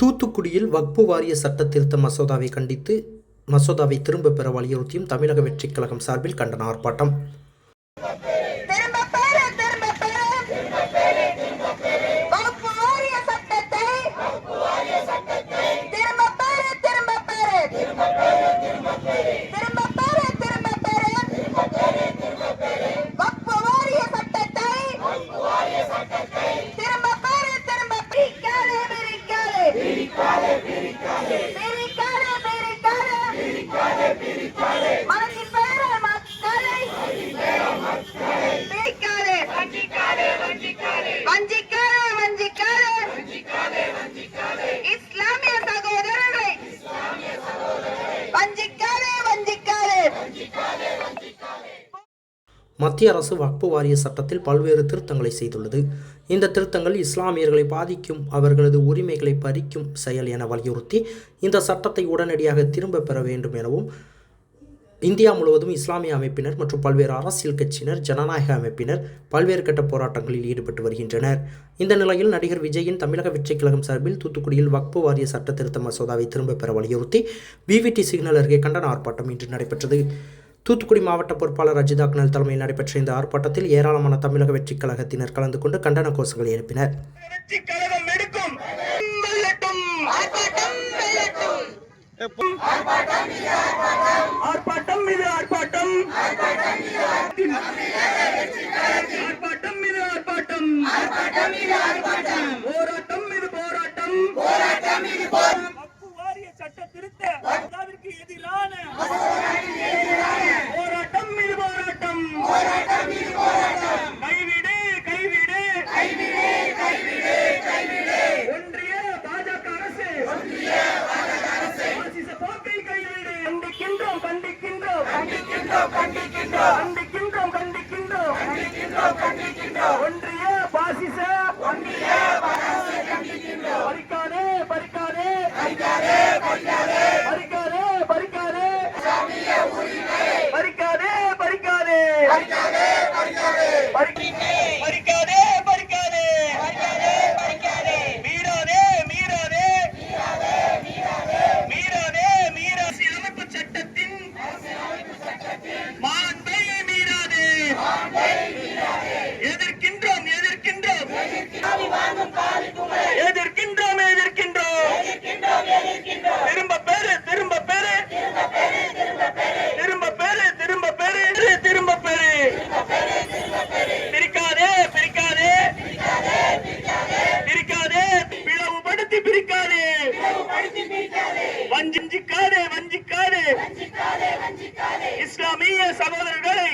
தூத்துக்குடியில் வக்பு வாரிய சட்ட திருத்த மசோதாவை கண்டித்து மசோதாவை திரும்ப பெற வலியுறுத்தியும் தமிழக வெற்றிக் கழகம் சார்பில் கண்டன ஆர்ப்பாட்டம். திரும்ப மத்திய அரசு வக்பு வாரிய சட்டத்தில் பல்வேறு திருத்தங்களை செய்துள்ளது. இந்த திருத்தங்கள் இஸ்லாமியர்களை பாதிக்கும் அவர்களது உரிமைகளை பறிக்கும் செயல் என வலியுறுத்தி இந்த சட்டத்தை உடனடியாக திரும்ப பெற வேண்டும் எனவும் இந்தியா முழுவதும் இஸ்லாமிய அமைப்பினர் மற்றும் பல்வேறு அரசியல் கட்சியினர் ஜனநாயக அமைப்பினர் பல்வேறு கட்ட போராட்டங்களில் ஈடுபட்டு வருகின்றனர். இந்த நிலையில் நடிகர் விஜயின் தமிழக வெற்றிக் கழகம் சார்பில் தூத்துக்குடியில் வக்பு வாரிய சட்ட திருத்த மசோதாவை திரும்பப் பெற வலியுறுத்தி விவிடி சிக்னல் அருகே கண்டன ஆர்ப்பாட்டம் இன்று நடைபெற்றது. தூத்துக்குடி மாவட்ட பொறுப்பாளர் அஜித் அக்னல் தலைமையில் நடைபெற்ற இந்த ஆர்ப்பாட்டத்தில் ஏராளமான தமிழக வெற்றிக் கழகத்தினர் கலந்து கொண்டு கண்டன கோஷங்களை எழுப்பினர். வெற்றி கழகம் கண்டிக்கின்றோம் எதிர்க்கின்றோம் எதிர்க்கின்றோம். திரும்ப பெறு திரும்ப பெறு திரும்ப பெறு திரும்ப பெறு திரும்ப பெறு பிரிக்காதே பிரிக்காதே. பிரிக்காதே பிளவுபடுத்தி பிரிக்காதே. வஞ்சிக்காதே வஞ்சிக்காதே. இஸ்லாமிய சகோதரர்களை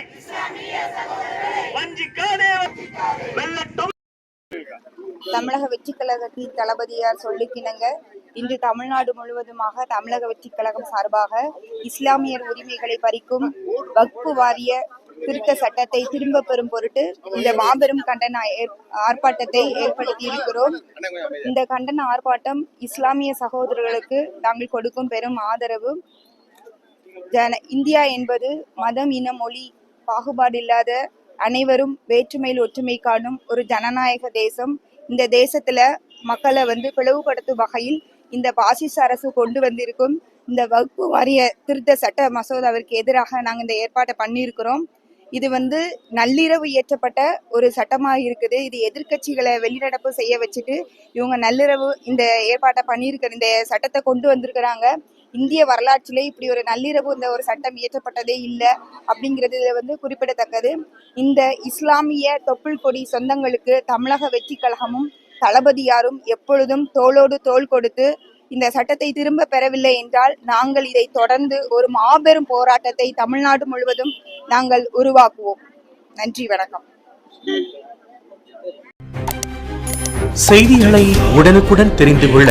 தமிழக வெற்றிக் கழகத்தின் தளபதியார் சொல்லுக்கிணங்க இன்று தமிழ்நாடு முழுவதுமாக தமிழக வெற்றிக் கழகம் சார்பாக இஸ்லாமியர் உரிமைகளை பறிக்கும் வக்பு வாரிய திருத்த சட்டத்தை திரும்ப பெறும் பொருட்டு இந்த மாபெரும் கண்டன ஏற்- ஆர்ப்பாட்டத்தை ஏற்படுத்தி இருக்கிறோம் இந்த கண்டன ஆர்ப்பாட்டம் இஸ்லாமிய சகோதரர்களுக்கு நாங்கள் கொடுக்கும் பெரும் ஆதரவு. ஜன இந்தியா என்பது மதம் இன மொழி பாகுபாடில்லாத அனைவரும் வேற்றுமையில் ஒற்றுமை காணும் ஒரு ஜனநாயக தேசம். இந்த தேசத்துல மக்களை வந்து பிளவுபடுத்தும் வகையில் இந்த பாசிச அரசு கொண்டு வந்திருக்கும் இந்த வகுப்பு வாரிய திருத்த சட்ட மசோதாவிற்கு எதிராக நாங்கள் இந்த ஏற்பாட்டை பண்ணியிருக்கிறோம். இது வந்து நள்ளிரவு இயற்றப்பட்ட ஒரு சட்டமாக இருக்குது. இது எதிர்க்கட்சிகளை வெளிநடப்பு செய்ய வச்சுட்டு இவங்க நள்ளிரவு இந்த ஏற்பாட்டை பண்ணியிருக்கிற இந்த சட்டத்தை கொண்டு வந்திருக்கிறாங்க. இந்திய வரலாற்றிலே இப்படி ஒரு நள்ளிரவு இந்த ஒரு சட்டம் இயற்றப்பட்டதே இல்லை அப்படிங்கிறது வந்து குறிப்பிடத்தக்கது. இந்த இஸ்லாமிய தொப்புள் கொடி சொந்தங்களுக்கு தமிழக வெற்றி கழகமும் தளபதியாரும் எப்பொழுதும் தோளோடு தோள் கொடுத்து இந்த சட்டத்தை திரும்ப பெறவில்லை என்றால் நாங்கள் இதை தொடர்ந்து ஒரு மாபெரும் போராட்டத்தை தமிழ்நாடு முழுவதும் நாங்கள் உருவாக்குவோம். நன்றி வணக்கம். செய்திகளை உடனுக்குடன் தெரிந்து கொள்ள